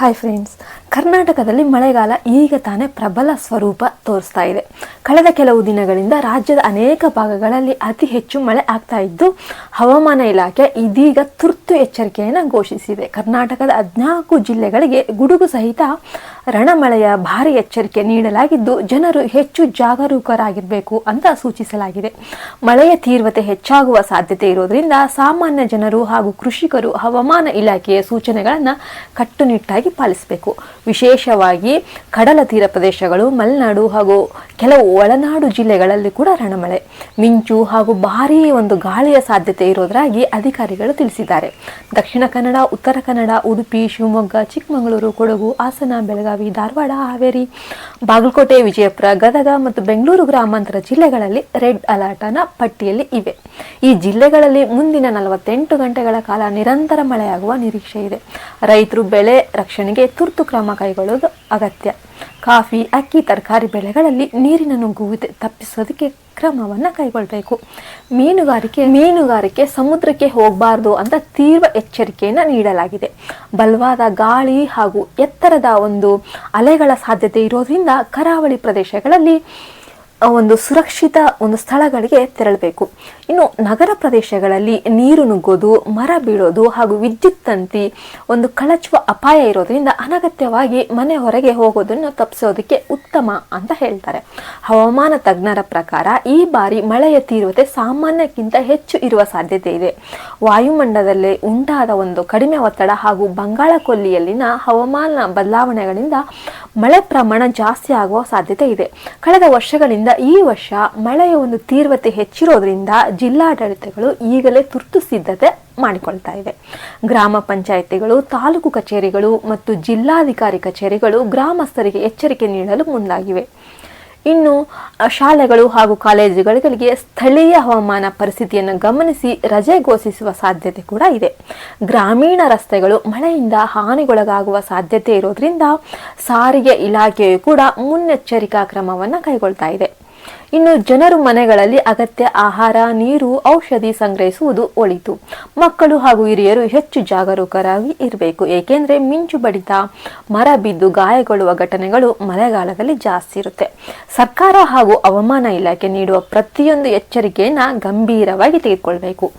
Hi friends ಕರ್ನಾಟಕದಲ್ಲಿ ಮಳೆಗಾಲ ಈಗ ತಾನೇ ಪ್ರಬಲ ಸ್ವರೂಪ ತೋರಿಸ್ತಾ ಇದೆ. ಕಳೆದ ಕೆಲವು ದಿನಗಳಿಂದ ರಾಜ್ಯದ ಅನೇಕ ಭಾಗಗಳಲ್ಲಿ ಅತಿ ಹೆಚ್ಚು ಮಳೆ ಆಗ್ತಾ ಇದ್ದು, ಹವಾಮಾನ ಇಲಾಖೆ ಇದೀಗ ತುರ್ತು ಎಚ್ಚರಿಕೆಯನ್ನು ಘೋಷಿಸಿದೆ. ಕರ್ನಾಟಕದ ಹದಿನಾಲ್ಕು ಜಿಲ್ಲೆಗಳಿಗೆ ಗುಡುಗು ಸಹಿತ ರಣಮಳೆಯ ಭಾರಿ ಎಚ್ಚರಿಕೆ ನೀಡಲಾಗಿದ್ದು ಜನರು ಹೆಚ್ಚು ಜಾಗರೂಕರಾಗಿರಬೇಕು ಅಂತ ಸೂಚಿಸಲಾಗಿದೆ. ಮಳೆಯ ತೀವ್ರತೆ ಹೆಚ್ಚಾಗುವ ಸಾಧ್ಯತೆ ಇರೋದ್ರಿಂದ ಸಾಮಾನ್ಯ ಜನರು ಹಾಗೂ ಕೃಷಿಕರು ಹವಾಮಾನ ಇಲಾಖೆಯ ಸೂಚನೆಗಳನ್ನು ಕಟ್ಟುನಿಟ್ಟಾಗಿ ಪಾಲಿಸಬೇಕು. ವಿಶೇಷವಾಗಿ ಕಡಲ ತೀರ ಪ್ರದೇಶಗಳು, ಮಲೆನಾಡು ಹಾಗೂ ಕೆಲವು ಒಳನಾಡು ಜಿಲ್ಲೆಗಳಲ್ಲಿ ಕೂಡ ರಣಮಳೆ. ಮಿಂಚು ಹಾಗೂ ಭಾರೀ ಒಂದು ಗಾಳಿಯ ಸಾಧ್ಯತೆ ಇರೋದ್ರಾಗಿ ಅಧಿಕಾರಿಗಳು ತಿಳಿಸಿದ್ದಾರೆ. ದಕ್ಷಿಣ ಕನ್ನಡ, ಉತ್ತರ ಕನ್ನಡ, ಉಡುಪಿ, ಶಿವಮೊಗ್ಗ, ಚಿಕ್ಕಮಗಳೂರು, ಕೊಡಗು, ಹಾಸನ, ಬೆಳಗಾವಿ, ಧಾರವಾಡ, ಹಾವೇರಿ, ಬಾಗಲಕೋಟೆ, ವಿಜಯಪುರ, ಗದಗ ಮತ್ತು ಬೆಂಗಳೂರು ಗ್ರಾಮಾಂತರ ಜಿಲ್ಲೆಗಳಲ್ಲಿ ರೆಡ್ ಅಲರ್ಟ್ ಅನ್ನ ಪಟ್ಟಿಯಲ್ಲಿ ಇವೆ. ಈ ಜಿಲ್ಲೆಗಳಲ್ಲಿ ಮುಂದಿನ ನಲವತ್ತೆಂಟು ಗಂಟೆಗಳ ಕಾಲ ನಿರಂತರ ಮಳೆಯಾಗುವ ನಿರೀಕ್ಷೆ ಇದೆ. ರೈತರು ಬೆಳೆ ರಕ್ಷಣೆಗೆ ತುರ್ತು ಕ್ರಮ ಕೈಗೊಳ್ಳುವುದು ಅಗತ್ಯ. ಕಾಫಿ, ಅಕ್ಕಿ, ತರಕಾರಿ ಬೆಳೆಗಳಲ್ಲಿ ನೀರಿನ ನುಗ್ಗುವಿಕೆ ತಪ್ಪಿಸೋದಕ್ಕೆ ಕ್ರಮವನ್ನು ಕೈಗೊಳ್ಳಬೇಕು ಮೀನುಗಾರಿಕೆ ಮೀನುಗಾರಿಕೆ ಸಮುದ್ರಕ್ಕೆ ಹೋಗಬಾರ್ದು ಅಂತ ತೀವ್ರ ಎಚ್ಚರಿಕೆಯನ್ನು ನೀಡಲಾಗಿದೆ. ಬಲವಾದ ಗಾಳಿ ಹಾಗೂ ಎತ್ತರದ ಒಂದು ಅಲೆಗಳ ಸಾಧ್ಯತೆ ಇರೋದ್ರಿಂದ ಕರಾವಳಿ ಪ್ರದೇಶಗಳಲ್ಲಿ ಒಂದು ಸುರಕ್ಷಿತ ಒಂದು ಸ್ಥಳಗಳಿಗೆ ತೆರಳಬೇಕು. ಇನ್ನು ನಗರ ಪ್ರದೇಶಗಳಲ್ಲಿ ನೀರು ನುಗ್ಗೋದು, ಮರ ಬೀಳೋದು ಹಾಗೂ ವಿದ್ಯುತ್ ತಂತಿ ಒಂದು ಕಳಚುವ ಅಪಾಯ ಇರೋದ್ರಿಂದ ಅನಗತ್ಯವಾಗಿ ಮನೆ ಹೊರಗೆ ಹೋಗೋದನ್ನು ತಪ್ಪಿಸೋದಕ್ಕೆ ಉತ್ತಮ ಅಂತ ಹೇಳ್ತಾರೆ. ಹವಾಮಾನ ತಜ್ಞರ ಪ್ರಕಾರ ಈ ಬಾರಿ ಮಳೆಯ ತೀವ್ರತೆ ಸಾಮಾನ್ಯಕ್ಕಿಂತ ಹೆಚ್ಚು ಇರುವ ಸಾಧ್ಯತೆ ಇದೆ. ವಾಯುಮಂಡಲದಲ್ಲಿ ಉಂಟಾದ ಒಂದು ಕಡಿಮೆ ಒತ್ತಡ ಹಾಗೂ ಬಂಗಾಳ ಕೊಲ್ಲಿಯಲ್ಲಿನ ಹವಾಮಾನ ಬದಲಾವಣೆಗಳಿಂದ ಮಳೆ ಪ್ರಮಾಣ ಜಾಸ್ತಿ ಆಗುವ ಸಾಧ್ಯತೆ ಇದೆ. ಕಳೆದ ವರ್ಷಗಳಿಂದ ಈ ವರ್ಷ ಮಳೆಯ ಒಂದು ತೀವ್ರತೆ ಹೆಚ್ಚಿರೋದ್ರಿಂದ ಜಿಲ್ಲಾಡಳಿತಗಳು ಈಗಲೇ ತುರ್ತು ಸಿದ್ಧತೆ ಮಾಡಿಕೊಳ್ತಾ ಇವೆ ಗ್ರಾಮ ಪಂಚಾಯಿತಿಗಳು, ತಾಲೂಕು ಕಚೇರಿಗಳು ಮತ್ತು ಜಿಲ್ಲಾಧಿಕಾರಿ ಕಚೇರಿಗಳು ಗ್ರಾಮಸ್ಥರಿಗೆ ಎಚ್ಚರಿಕೆ ನೀಡಲು ಮುಂದಾಗಿವೆ. ಇನ್ನು ಶಾಲೆಗಳು ಹಾಗೂ ಕಾಲೇಜುಗಳಿಗೆ ಸ್ಥಳೀಯ ಹವಾಮಾನ ಪರಿಸ್ಥಿತಿಯನ್ನು ಗಮನಿಸಿ ರಜೆ ಘೋಷಿಸುವ ಸಾಧ್ಯತೆ ಕೂಡ ಇದೆ. ಗ್ರಾಮೀಣ ರಸ್ತೆಗಳು ಮಳೆಯಿಂದ ಹಾನಿಗೊಳಗಾಗುವ ಸಾಧ್ಯತೆ ಇರೋದ್ರಿಂದ ಸಾರಿಗೆ ಇಲಾಖೆಯು ಕೂಡ ಮುನ್ನೆಚ್ಚರಿಕಾ ಕ್ರಮವನ್ನು ಕೈಗೊಳ್ತಾ ಇದೆ. ಇನ್ನು ಜನರು ಮನೆಗಳಲ್ಲಿ ಅಗತ್ಯ ಆಹಾರ, ನೀರು, ಔಷಧಿ ಸಂಗ್ರಹಿಸುವುದು ಒಳಿತು. ಮಕ್ಕಳು ಹಾಗೂ ಹಿರಿಯರು ಹೆಚ್ಚು ಜಾಗರೂಕರಾಗಿ ಇರಬೇಕು. ಏಕೆಂದರೆ ಮಿಂಚು ಬಡಿತ, ಮರ ಬಿದ್ದು ಗಾಯಗೊಳ್ಳುವ ಘಟನೆಗಳು ಮಳೆಗಾಲದಲ್ಲಿ ಜಾಸ್ತಿ ಇರುತ್ತೆ. ಸರ್ಕಾರ ಹಾಗೂ ಹವಾಮಾನ ಇಲಾಖೆ ನೀಡುವ ಪ್ರತಿಯೊಂದು ಎಚ್ಚರಿಕೆಯನ್ನು ಗಂಭೀರವಾಗಿ ತೆಗೆದುಕೊಳ್ಬೇಕು.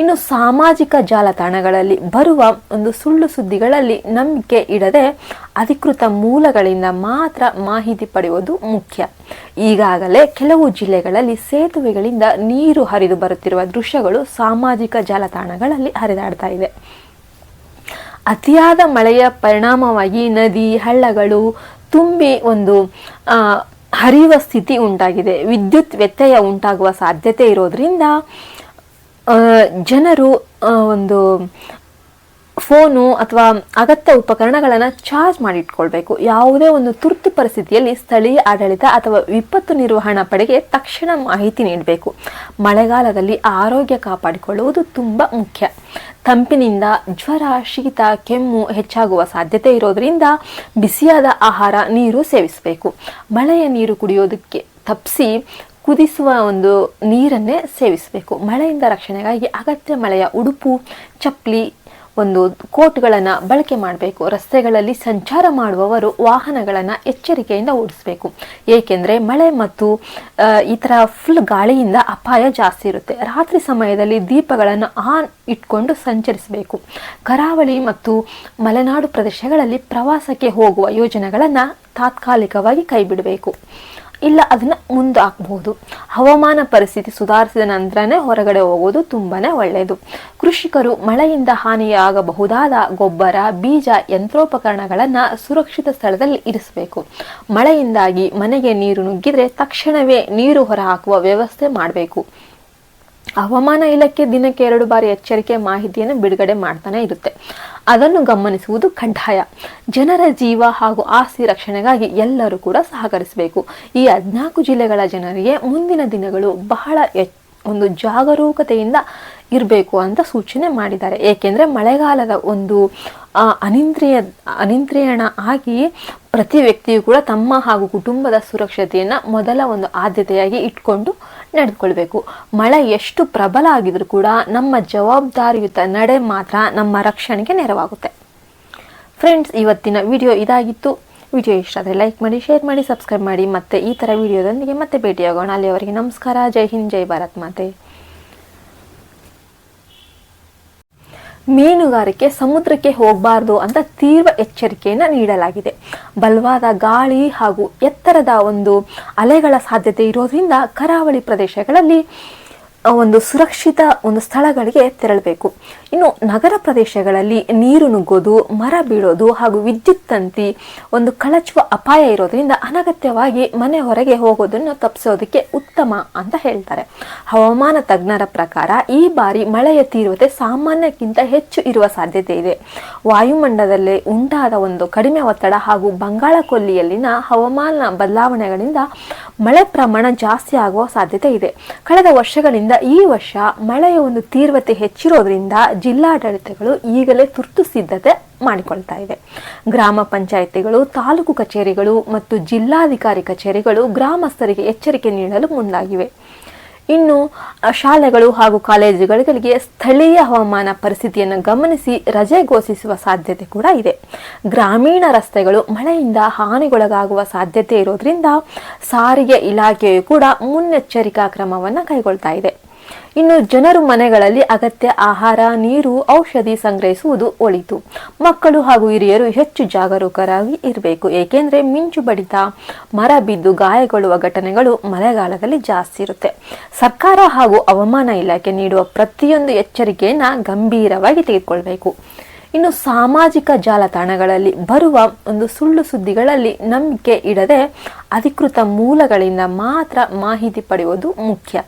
ಇನ್ನು ಸಾಮಾಜಿಕ ಜಾಲತಾಣಗಳಲ್ಲಿ ಬರುವ ಒಂದು ಸುಳ್ಳು ಸುದ್ದಿಗಳಲ್ಲಿ ನಂಬಿಕೆ ಇಡದೆ ಅಧಿಕೃತ ಮೂಲಗಳಿಂದ ಮಾತ್ರ ಮಾಹಿತಿ ಪಡೆಯುವುದು ಮುಖ್ಯ. ಈಗಾಗಲೇ ಕೆಲವು ಜಿಲ್ಲೆಗಳಲ್ಲಿ ಸೇತುವೆಗಳಿಂದ ನೀರು ಹರಿದು ಬರುತ್ತಿರುವ ದೃಶ್ಯಗಳು ಸಾಮಾಜಿಕ ಜಾಲತಾಣಗಳಲ್ಲಿ ಹರಿದಾಡ್ತಾ ಇದೆ. ಅತಿಯಾದ ಮಳೆಯ ಪರಿಣಾಮವಾಗಿ ನದಿ, ಹಳ್ಳಗಳು ತುಂಬಿ ಒಂದು ಹರಿಯುವ ಸ್ಥಿತಿ ಉಂಟಾಗಿದೆ. ವಿದ್ಯುತ್ ವ್ಯತ್ಯಯ ಉಂಟಾಗುವ ಸಾಧ್ಯತೆ ಇರೋದ್ರಿಂದ ಜನರು ಒಂದು ಫೋನು ಅಥವಾ ಅಗತ್ಯ ಉಪಕರಣಗಳನ್ನು ಚಾರ್ಜ್ ಮಾಡಿಟ್ಕೊಳ್ಬೇಕು. ಯಾವುದೇ ಒಂದು ತುರ್ತು ಪರಿಸ್ಥಿತಿಯಲ್ಲಿ ಸ್ಥಳೀಯ ಆಡಳಿತ ಅಥವಾ ವಿಪತ್ತು ನಿರ್ವಹಣಾ ಪಡೆಗೆ ತಕ್ಷಣ ಮಾಹಿತಿ ನೀಡಬೇಕು. ಮಳೆಗಾಲದಲ್ಲಿ ಆರೋಗ್ಯ ಕಾಪಾಡಿಕೊಳ್ಳುವುದು ತುಂಬ ಮುಖ್ಯ. ತಂಪಿನಿಂದ ಜ್ವರ, ಶೀತ, ಕೆಮ್ಮು ಹೆಚ್ಚಾಗುವ ಸಾಧ್ಯತೆ ಇರೋದರಿಂದ ಬಿಸಿಯಾದ ಆಹಾರ, ನೀರು ಸೇವಿಸಬೇಕು. ಮಳೆಯ ನೀರು ಕುಡಿಯೋದಕ್ಕೆ ತಪ್ಪಿಸಿ ಕುದಿಸುವ ಒಂದು ನೀರನ್ನೇ ಸೇವಿಸಬೇಕು. ಮಳೆಯಿಂದ ರಕ್ಷಣೆಗಾಗಿ ಅಗತ್ಯ ಮಳೆಯ ಉಡುಪು, ಚಪ್ಪಲಿ, ಒಂದು ಕೋಟ್ಗಳನ್ನು ಬಳಕೆ ಮಾಡಬೇಕು. ರಸ್ತೆಗಳಲ್ಲಿ ಸಂಚಾರ ಮಾಡುವವರು ವಾಹನಗಳನ್ನು ಎಚ್ಚರಿಕೆಯಿಂದ ಓಡಿಸಬೇಕು. ಏಕೆಂದರೆ ಮಳೆ ಮತ್ತು ಈ ಥರ ಫುಲ್ ಗಾಳಿಯಿಂದ ಅಪಾಯ ಜಾಸ್ತಿ ಇರುತ್ತೆ. ರಾತ್ರಿ ಸಮಯದಲ್ಲಿ ದೀಪಗಳನ್ನು ಆನ್ ಇಟ್ಕೊಂಡು ಸಂಚರಿಸಬೇಕು. ಕರಾವಳಿ ಮತ್ತು ಮಲೆನಾಡು ಪ್ರದೇಶಗಳಲ್ಲಿ ಪ್ರವಾಸಕ್ಕೆ ಹೋಗುವ ಯೋಜನೆಗಳನ್ನು ತಾತ್ಕಾಲಿಕವಾಗಿ ಕೈಬಿಡಬೇಕು. ಇಲ್ಲ, ಅದನ್ನ ಮುಂದೆ ಹಾಕಬಹುದು ಹವಾಮಾನ ಪರಿಸ್ಥಿತಿ ಸುಧಾರಿಸಿದ ನಂತರನೇ ಹೊರಗಡೆ ಹೋಗೋದು ತುಂಬಾನೇ ಒಳ್ಳೆಯದು ಕೃಷಿಕರು ಮಳೆಯಿಂದ ಹಾನಿಯಾಗಬಹುದಾದ ಗೊಬ್ಬರ, ಬೀಜ, ಯಂತ್ರೋಪಕರಣಗಳನ್ನು ಸುರಕ್ಷಿತ ಸ್ಥಳದಲ್ಲಿ ಇರಿಸಬೇಕು. ಮಳೆಯಿಂದಾಗಿ ಮನೆಗೆ ನೀರು ನುಗ್ಗಿದ್ರೆ ತಕ್ಷಣವೇ ನೀರು ಹೊರಹಾಕುವ ವ್ಯವಸ್ಥೆ ಮಾಡಬೇಕು. ಹವಾಮಾನ ಇಲಾಖೆ ದಿನಕ್ಕೆ ಎರಡು ಬಾರಿ ಎಚ್ಚರಿಕೆ ಮಾಹಿತಿಯನ್ನು ಬಿಡುಗಡೆ ಮಾಡ್ತಾನೆ ಇರುತ್ತೆ. ಅದನ್ನು ಗಮನಿಸುವುದು ಕಡ್ಡಾಯ. ಜನರ ಜೀವ ಹಾಗೂ ಆಸ್ತಿ ರಕ್ಷಣೆಗಾಗಿ ಎಲ್ಲರೂ ಕೂಡ ಸಹಕರಿಸಬೇಕು. ಈ ಹದಿನಾಲ್ಕು ಜಿಲ್ಲೆಗಳ ಜನರಿಗೆ ಮುಂದಿನ ದಿನಗಳು ಬಹಳ ಒಂದು ಜಾಗರೂಕತೆಯಿಂದ ಇರಬೇಕು ಅಂತ ಸೂಚನೆ ಮಾಡಿದ್ದಾರೆ. ಏಕೆಂದರೆ ಮಳೆಗಾಲದ ಒಂದು ಅನಿಂದ್ರಿಯ, ಅನಿಂದ್ರಿಯಣ ಆಗಿ ಪ್ರತಿ ವ್ಯಕ್ತಿಯು ಕೂಡ ತಮ್ಮ ಹಾಗೂ ಕುಟುಂಬದ ಸುರಕ್ಷತೆಯನ್ನು ಮೊದಲ ಒಂದು ಆದ್ಯತೆಯಾಗಿ ಇಟ್ಕೊಂಡು ನಡೆದುಕೊಳ್ಬೇಕು. ಮಳೆ ಎಷ್ಟು ಪ್ರಬಲ ಆಗಿದ್ರೂ ಕೂಡ ನಮ್ಮ ಜವಾಬ್ದಾರಿಯುತ ನಡೆ ಮಾತ್ರ ನಮ್ಮ ರಕ್ಷಣೆಗೆ ನೆರವಾಗುತ್ತೆ. ಫ್ರೆಂಡ್ಸ್ ಇವತ್ತಿನ ವಿಡಿಯೋ ಇದಾಗಿತ್ತು. ವಿಡಿಯೋ ಇಷ್ಟ ಆದರೆ ಲೈಕ್ ಮಾಡಿ, ಶೇರ್ ಮಾಡಿ, ಸಬ್ಸ್ಕ್ರೈಬ್ ಮಾಡಿ. ಮತ್ತೆ ಈ ಥರ ವಿಡಿಯೋದೊಂದಿಗೆ ಮತ್ತೆ ಭೇಟಿಯಾಗೋಣ. ಅಲ್ಲಿಯವರೆಗೆ ನಮಸ್ಕಾರ. ಜೈ ಹಿಂದ್, ಜೈ ಭಾರತ್ ಮಾತೆ. ಮೀನುಗಾರಿಕೆ ಸಮುದ್ರಕ್ಕೆ ಹೋಗಬಾರ್ದು ಅಂತ ತೀವ್ರ ಎಚ್ಚರಿಕೆಯನ್ನು ನೀಡಲಾಗಿದೆ. ಬಲವಾದ ಗಾಳಿ ಹಾಗೂ ಎತ್ತರದ ಒಂದು ಅಲೆಗಳ ಸಾಧ್ಯತೆ ಇರೋದ್ರಿಂದ ಕರಾವಳಿ ಪ್ರದೇಶಗಳಲ್ಲಿ ಒಂದು ಸುರಕ್ಷಿತ ಒಂದು ಸ್ಥಳಗಳಿಗೆ ತೆರಳಬೇಕು. ಇನ್ನು ನಗರ ಪ್ರದೇಶಗಳಲ್ಲಿ ನೀರು ನುಗ್ಗೋದು, ಮರ ಬೀಳೋದು ಹಾಗೂ ವಿದ್ಯುತ್ ತಂತಿ ಒಂದು ಕಳಚುವ ಅಪಾಯ ಇರೋದ್ರಿಂದ ಅನಗತ್ಯವಾಗಿ ಮನೆ ಹೊರಗೆ ಹೋಗೋದನ್ನು ತಪ್ಪಿಸೋದಕ್ಕೆ ಉತ್ತಮ ಅಂತ ಹೇಳ್ತಾರೆ. ಹವಾಮಾನ ತಜ್ಞರ ಪ್ರಕಾರ ಈ ಬಾರಿ ಮಳೆಯ ತೀವ್ರತೆ ಸಾಮಾನ್ಯಕ್ಕಿಂತ ಹೆಚ್ಚು ಇರುವ ಸಾಧ್ಯತೆ ಇದೆ. ವಾಯುಮಂಡಲದಲ್ಲಿ ಉಂಟಾದ ಒಂದು ಕಡಿಮೆ ಒತ್ತಡ ಹಾಗೂ ಬಂಗಾಳ ಕೊಲ್ಲಿಯಲ್ಲಿನ ಹವಾಮಾನ ಬದಲಾವಣೆಗಳಿಂದ ಮಳೆ ಪ್ರಮಾಣ ಜಾಸ್ತಿ ಆಗುವ ಸಾಧ್ಯತೆ ಇದೆ. ಕಳೆದ ವರ್ಷಗಳಿಂದ ಈ ವರ್ಷ ಮಳೆಯ ಒಂದು ತೀವ್ರತೆ ಹೆಚ್ಚಿರೋದ್ರಿಂದ ಜಿಲ್ಲಾಡಳಿತಗಳು ಈಗಲೇ ತುರ್ತು ಸಿದ್ಧತೆ ಮಾಡಿಕೊಳ್ತಾ ಇದೆ. ಗ್ರಾಮ ಪಂಚಾಯಿತಿಗಳು, ತಾಲೂಕು ಕಚೇರಿಗಳು ಮತ್ತು ಜಿಲ್ಲಾಧಿಕಾರಿ ಕಚೇರಿಗಳು ಗ್ರಾಮಸ್ಥರಿಗೆ ಎಚ್ಚರಿಕೆ ನೀಡಲು ಮುಂದಾಗಿವೆ. ಇನ್ನು ಶಾಲೆಗಳು ಹಾಗೂ ಕಾಲೇಜುಗಳಿಗೆ ಸ್ಥಳೀಯ ಹವಾಮಾನ ಪರಿಸ್ಥಿತಿಯನ್ನು ಗಮನಿಸಿ ರಜೆ ಘೋಷಿಸುವ ಸಾಧ್ಯತೆ ಕೂಡ ಇದೆ. ಗ್ರಾಮೀಣ ರಸ್ತೆಗಳು ಮಳೆಯಿಂದ ಹಾನಿಗೊಳಗಾಗುವ ಸಾಧ್ಯತೆ ಇರೋದ್ರಿಂದ ಸಾರಿಗೆ ಇಲಾಖೆಯು ಕೂಡ ಮುನ್ನೆಚ್ಚರಿಕಾ ಕ್ರಮವನ್ನು ಕೈಗೊಳ್ತಾ ಇದೆ. ಇನ್ನು ಜನರು ಮನೆಗಳಲ್ಲಿ ಅಗತ್ಯ ಆಹಾರ, ನೀರು, ಔಷಧಿ ಸಂಗ್ರಹಿಸುವುದು ಒಳಿತು. ಮಕ್ಕಳು ಹಾಗೂ ಹಿರಿಯರು ಹೆಚ್ಚು ಜಾಗರೂಕರಾಗಿ ಇರಬೇಕು. ಏಕೆಂದರೆ ಮಿಂಚು ಬಡಿತ, ಮರ ಬಿದ್ದು ಗಾಯಗೊಳ್ಳುವ ಘಟನೆಗಳು ಮಳೆಗಾಲದಲ್ಲಿ ಜಾಸ್ತಿ ಇರುತ್ತೆ. ಸರ್ಕಾರ ಹಾಗೂ ಹವಾಮಾನ ಇಲಾಖೆ ನೀಡುವ ಪ್ರತಿಯೊಂದು ಎಚ್ಚರಿಕೆಯನ್ನ ಗಂಭೀರವಾಗಿ ತೆಗೆದುಕೊಳ್ಬೇಕು. ಇನ್ನು ಸಾಮಾಜಿಕ ಜಾಲತಾಣಗಳಲ್ಲಿ ಬರುವ ಒಂದು ಸುಳ್ಳು ಸುದ್ದಿಗಳಲ್ಲಿ ನಂಬಿಕೆ ಇಡದೆ ಅಧಿಕೃತ ಮೂಲಗಳಿಂದ ಮಾತ್ರ ಮಾಹಿತಿ ಪಡೆಯುವುದು ಮುಖ್ಯ.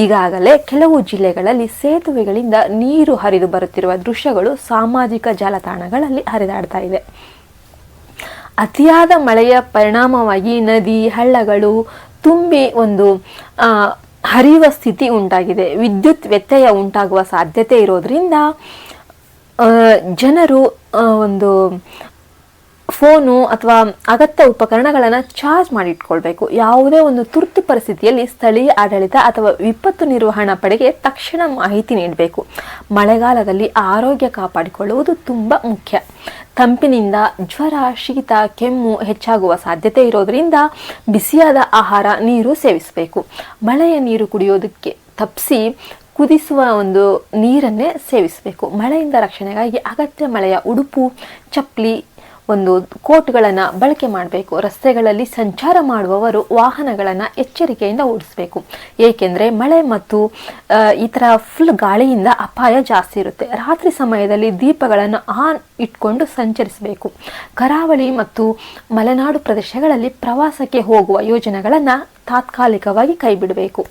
ಈಗಾಗಲೇ ಕೆಲವು ಜಿಲ್ಲೆಗಳಲ್ಲಿ ಸೇತುವೆಗಳಿಂದ ನೀರು ಹರಿದು ಬರುತ್ತಿರುವ ದೃಶ್ಯಗಳು ಸಾಮಾಜಿಕ ಜಾಲತಾಣಗಳಲ್ಲಿ ಹರಿದಾಡ್ತಾ ಇದೆ ಅತಿಯಾದ ಮಳೆಯ ಪರಿಣಾಮವಾಗಿ ನದಿ, ಹಳ್ಳಗಳು ತುಂಬಿ ಒಂದು ಹರಿಯುವ ಸ್ಥಿತಿ ಉಂಟಾಗಿದೆ. ವಿದ್ಯುತ್ ವ್ಯತ್ಯಯ ಉಂಟಾಗುವ ಸಾಧ್ಯತೆ ಇರೋದ್ರಿಂದ ಜನರು ಒಂದು ಫೋನು ಅಥವಾ ಅಗತ್ಯ ಉಪಕರಣಗಳನ್ನು ಚಾರ್ಜ್ ಮಾಡಿಟ್ಕೊಳ್ಬೇಕು. ಯಾವುದೇ ಒಂದು ತುರ್ತು ಪರಿಸ್ಥಿತಿಯಲ್ಲಿ ಸ್ಥಳೀಯ ಆಡಳಿತ ಅಥವಾ ವಿಪತ್ತು ನಿರ್ವಹಣಾ ಪಡೆಗೆ ತಕ್ಷಣ ಮಾಹಿತಿ ನೀಡಬೇಕು. ಮಳೆಗಾಲದಲ್ಲಿ ಆರೋಗ್ಯ ಕಾಪಾಡಿಕೊಳ್ಳುವುದು ತುಂಬ ಮುಖ್ಯ. ತಂಪಿನಿಂದ ಜ್ವರ, ಶೀತ, ಕೆಮ್ಮು ಹೆಚ್ಚಾಗುವ ಸಾಧ್ಯತೆ ಇರೋದರಿಂದ ಬಿಸಿಯಾದ ಆಹಾರ, ನೀರು ಸೇವಿಸಬೇಕು. ಮಳೆಯ ನೀರು ಕುಡಿಯೋದಕ್ಕೆ ತಪ್ಪಿಸಿ ಕುದಿಸುವ ಒಂದು ನೀರನ್ನೇ ಸೇವಿಸಬೇಕು. ಮಳೆಯಿಂದ ರಕ್ಷಣೆಗಾಗಿ ಅಗತ್ಯ ಮಳೆಯ ಉಡುಪು, ಚಪ್ಪಲಿ, ಒಂದು ಕೋಟ್ಗಳನ್ನು ಬಳಕೆ ಮಾಡಬೇಕು. ರಸ್ತೆಗಳಲ್ಲಿ ಸಂಚಾರ ಮಾಡುವವರು ವಾಹನಗಳನ್ನು ಎಚ್ಚರಿಕೆಯಿಂದ ಓಡಿಸಬೇಕು. ಏಕೆಂದರೆ ಮಳೆ ಮತ್ತು ಈ ಥರ ಫುಲ್ ಗಾಳಿಯಿಂದ ಅಪಾಯ ಜಾಸ್ತಿ ಇರುತ್ತೆ. ರಾತ್ರಿ ಸಮಯದಲ್ಲಿ ದೀಪಗಳನ್ನು ಆನ್ ಇಟ್ಕೊಂಡು ಸಂಚರಿಸಬೇಕು. ಕರಾವಳಿ ಮತ್ತು ಮಲೆನಾಡು ಪ್ರದೇಶಗಳಲ್ಲಿ ಪ್ರವಾಸಕ್ಕೆ ಹೋಗುವ ಯೋಜನೆಗಳನ್ನು ತಾತ್ಕಾಲಿಕವಾಗಿ ಕೈಬಿಡಬೇಕು.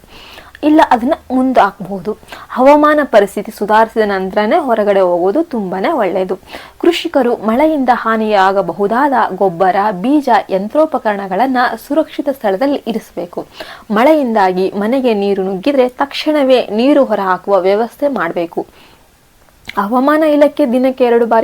ಇಲ್ಲ, ಅದನ್ನು ಮುಂದೆ ಹಾಕ್ಬಹುದು ಹವಾಮಾನ ಪರಿಸ್ಥಿತಿ ಸುಧಾರಿಸಿದ ನಂತರನೇ ಹೊರಗಡೆ ಹೋಗೋದು ತುಂಬಾನೇ ಒಳ್ಳೆಯದು ಕೃಷಿಕರು ಮಳೆಯಿಂದ ಹಾನಿಯಾಗಬಹುದಾದ ಗೊಬ್ಬರ, ಬೀಜ, ಯಂತ್ರೋಪಕರಣಗಳನ್ನು ಸುರಕ್ಷಿತ ಸ್ಥಳದಲ್ಲಿ ಇರಿಸಬೇಕು. ಮಳೆಯಿಂದಾಗಿ ಮನೆಗೆ ನೀರು ನುಗ್ಗಿದ್ರೆ ತಕ್ಷಣವೇ ನೀರು ಹೊರಹಾಕುವ ವ್ಯವಸ್ಥೆ ಮಾಡಬೇಕು. ಹವಾಮಾನ ಇಲಾಖೆ ದಿನಕ್ಕೆ ಎರಡು ಬಾರಿ